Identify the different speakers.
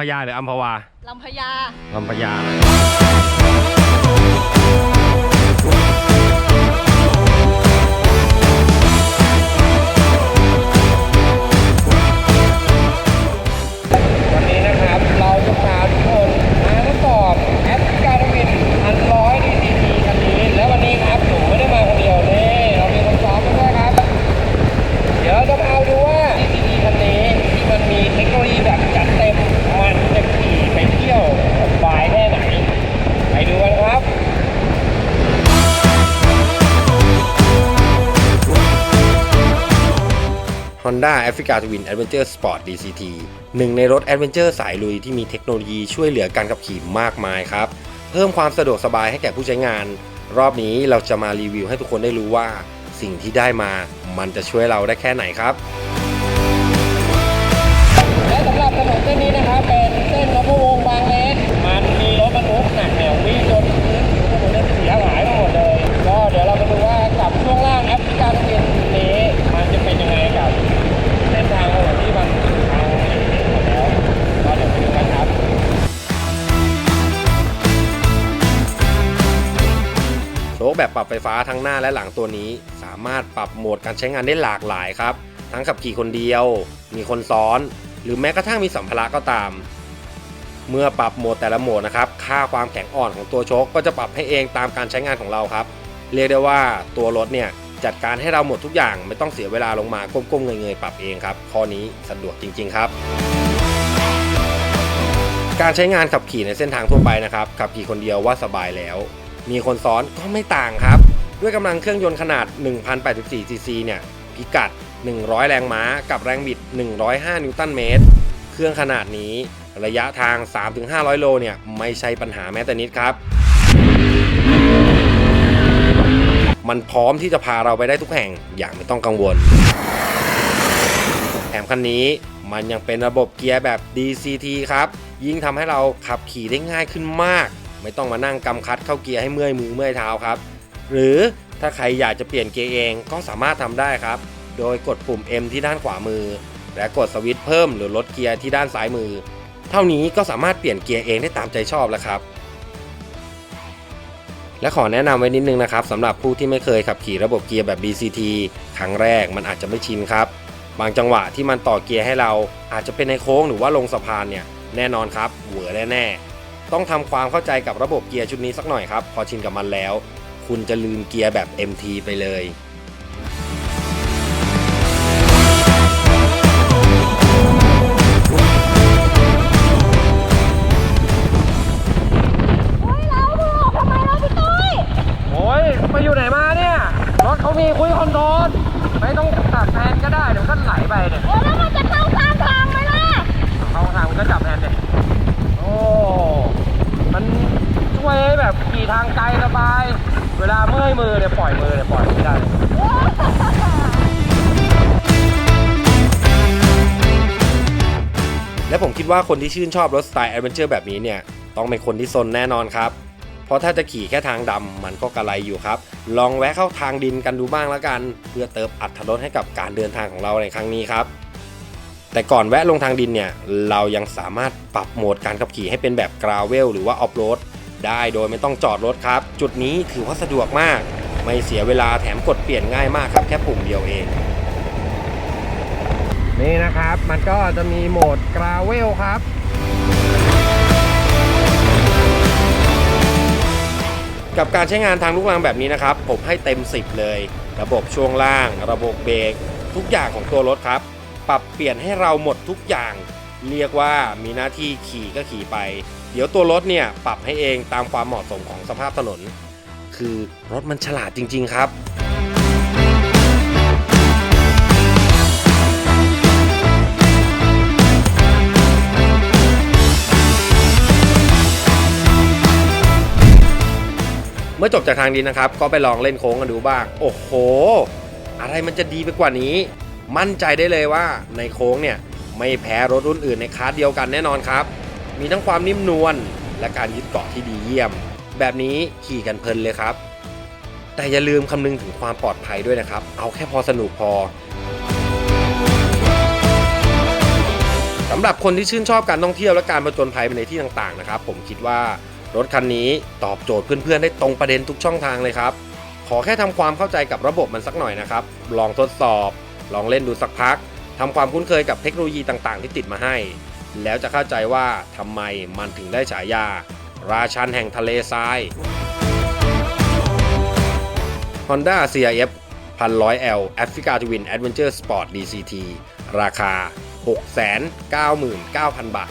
Speaker 1: ตกลงลำพญาหรืออัมพวา
Speaker 2: ลำพญา
Speaker 1: ลำพญา
Speaker 3: Honda Africa Twin Adventure Sport DCT หนึ่งในรถแอดเวนเจอร์
Speaker 1: สายลุยที่มีเทคโนโลยีช่วยเหลือการขับขี่มากมายครับ เพิ่มความสะดวกสบายให้แก่ผู้ใช้งาน รอบนี้เราจะมารีวิวให้ทุกคนได้รู้ว่า สิ่งที่ได้มามันจะช่วยเราได้แค่ไหนครับ
Speaker 3: แบบปรับไฟ
Speaker 1: ฟ้าทั้งหน้าและหลังตัวนี้ สามารถปรับโหมดการใช้งานได้หลากหลายครับ ทั้งขับขี่คนเดียว มีคนซ้อน หรือแม้กระทั่งมีสัมภาระก็ตาม เมื่อปรับโหมดแต่ละโหมดนะครับ ค่าความแข็งอ่อนของตัวโชคก็จะปรับให้เองตามการใช้งานของเราครับ เรียกได้ว่าตัวรถเนี่ยจัดการให้เราหมดทุกอย่างไม่ต้องเสียเวลาลงมาก้มๆเงยๆปรับเองครับข้อนี้สะดวกจริง ๆ ครับ การใช้งานขับขี่ในเส้นทางทั่วไปนะครับขับขี่คนเดียวว่าสบายแล้ว มีคนซ้อนก็ไม่ต่างครับ ด้วยกำลังเครื่องยนต์ขนาด 1,084ซีซีเนี่ยพิกัด 100 แรงม้ากับแรงบิด 105 นิวตันเมตร เครื่องขนาดนี้ระยะทาง 3-500 โลเนี่ยไม่ใช่ปัญหาแม้แต่นิดครับ มันพร้อมที่จะพาเราไปได้ทุกแห่งอย่างไม่ต้องกังวล แถมคันนี้มันยังเป็นระบบเกียร์แบบ DCT ครับ ยิ่งทำให้เราขับขี่ได้ง่ายขึ้นมาก ไม่ต้องมานั่งกำคัดเข้าเกียร์ให้เมื่อยมือเมื่อยเท้าครับ หรือถ้าใครอยากจะเปลี่ยนเกียร์เองก็สามารถทำได้ครับ โดยกดปุ่ม M ที่ด้านขวามือ และกดสวิตช์เพิ่มหรือลดเกียร์ที่ด้านซ้ายมือ เท่านี้ก็สามารถเปลี่ยนเกียร์เองได้ตามใจชอบแล้วครับและขอแนะนำไว้นิดนึงนะครับสำหรับผู้ที่ไม่เคยขับขี่ระบบเกียร์แบบ DCT ครั้งแรกมันอาจจะไม่ชินครับ บางจังหวะที่มันต่อเกียร์ให้เราอาจจะเป็นในโค้งหรือว่าลงสะพานเนี่ยแน่นอนครับเหวอแน่ๆ ต้องทำความเข้าใจกับระบบเกียร์ชุดนี้สักหน่อยครับ พอชินกับมันแล้ว คุณจะลืมเกียร์แบบ MT ไปเลย
Speaker 2: เฮ้ยเราเพิ่งออกทำไมเราพี่ตุ้ย
Speaker 3: โอ้ยไปอยู่ไหนมาเนี่ยรถเขามีคุยคอนโทรลไม่ต้องตัดแทนก็ได้ เดี๋ยวก็ไหลไปเนี่ย
Speaker 2: โอ้แล้วมันจะเข้าข้างทางไหมล่ะ
Speaker 3: เข้าทางมันก็จับแทนเนี่ย ทางไกลสบาย เวลาเมื่อยมือเนี่ยปล่อยมือเนี่ยปล่อยไม่ได้
Speaker 1: และผมคิดว่าคนที่ชื่นชอบรถสไตล์แอดเวนเจอร์แบบนี้เนี่ย ต้องเป็นคนที่ซนแน่นอนครับ เพราะถ้าจะขี่แค่ทางดำมันก็กระไรอยู่ครับ ลองแวะเข้าทางดินกันดูบ้างแล้วกัน เพื่อเติมอัตรถรสให้กับการเดินทางของเราในครั้งนี้ครับ แต่ก่อนแวะลงทางดินเนี่ย เรายังสามารถปรับโหมดการขับขี่ให้เป็นแบบกราวเวลหรือว่าออฟโรด ได้โดยไม่ต้องจอดรถครับ จุดนี้ถือว่าสะดวกมาก ไม่เสียเวลาแถมกดเปลี่ยนง่ายมากครับ แค่ปุ่มเดียวเอง
Speaker 3: นี่นะครับ มันก็จะมีโหมดกราเวลครับ
Speaker 1: กับการใช้งานทางลูกรังแบบนี้นะครับ ผมให้เต็ม 10 เลย ระบบช่วงล่าง ระบบเบรกทุกอย่างของตัวรถครับ ปรับเปลี่ยนให้เราหมดทุกอย่าง เรียกว่ามีหน้าที่ขี่ก็ขี่ไป เดี๋ยวตัวรถเนี่ยปรับให้เองตามความเหมาะสมของสภาพถนน คือรถมันฉลาดจริง ๆ ครับเมื่อจบจากทางดินนะครับ ก็ไปลองเล่นโค้งกันดูบ้าง โอ้โห อะไรมันจะดีไปกว่านี้ มั่นใจได้เลยว่าในโค้งเนี่ย ไม่แพ้รถรุ่นอื่นในคลาสเดียวกันแน่นอนครับ มีทั้งความนิ่มนวลและการยึดเกาะที่ดีเยี่ยม แบบนี้ขี่กันเพลินเลยครับ แต่อย่าลืมคำนึงถึงความปลอดภัยด้วยนะครับ เอาแค่พอสนุกพอสำหรับคนที่ชื่นชอบการท่องเที่ยวและการประจนภัยไปในที่ต่างๆนะครับ ผมคิดว่ารถคันนี้ตอบโจทย์เพื่อนๆ ได้ตรงประเด็นทุกช่องทางเลยครับขอแค่ทำความเข้าใจกับระบบมันสักหน่อยนะครับ ลองทดสอบ ลองเล่นดูสักพัก ทำความคุ้นเคยกับเทคโนโลยีต่างๆ ที่ติดมาให้ แล้วจะเข้าใจว่าทำไมมันถึงได้ฉายา ราชันแห่งทะเลทราย Honda CRF 1100L Africa Twin Adventure Sport DCT ราคา 699,000 บาท